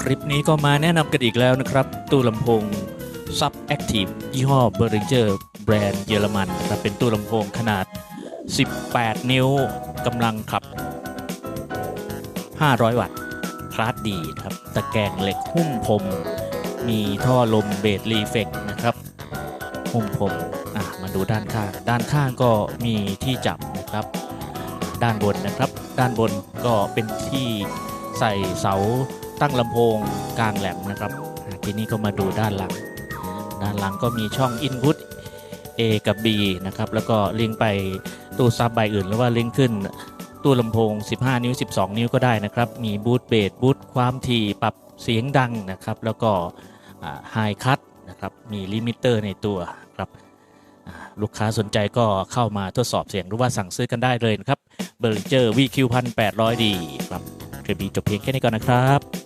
คลิปนี้ก็มาแนะนำกันอีกแล้วนะครับ ตู้ลำโพง Sub Active ยี่ห้อ b e r i n g e r แบรนด์เยอรมันนะครับเป็นตู้ลำโพงขนาด 18 นิ้วกำลังขับ 500 วัตต์คลาสดีครับ ตะแกรงเหล็กหุ้มพรมมีท่อลมเบสรีเฟกนะครับ หุ้มพรมอะมาดูด้านข้าง ด้านข้างก็มีที่จับนะครับ ด้านบนนะครับ ด้านบนก็เป็นที่ใส่เสา ตั้งลำโพงกลางแหลมนะครับ ทีนี้ก็มาดูด้านหลัง ด้านหลังก็มีช่อง Input A กับ B นะครับ แล้วก็ลิงก์ไปตู้ซับใบอื่น หรือว่าลิงก์ขึ้นตู้ลำโพง 15 นิ้ว 12 นิ้วก็ได้นะครับ มีบูทเบสบูทความถี่ปรับเสียงดังนะครับ แล้วก็ไฮคัตนะครับ มีลิมิเตอร์ในตัวครับลูกค้าสนใจก็เข้ามาทดสอบเสียงหรือว่าสั่งซื้อกันได้เลยนะครับเบอร์เจอร์ VQ 1800D ครับคลิปนี้จบเพียงแค่นี้ก่อนนะครับ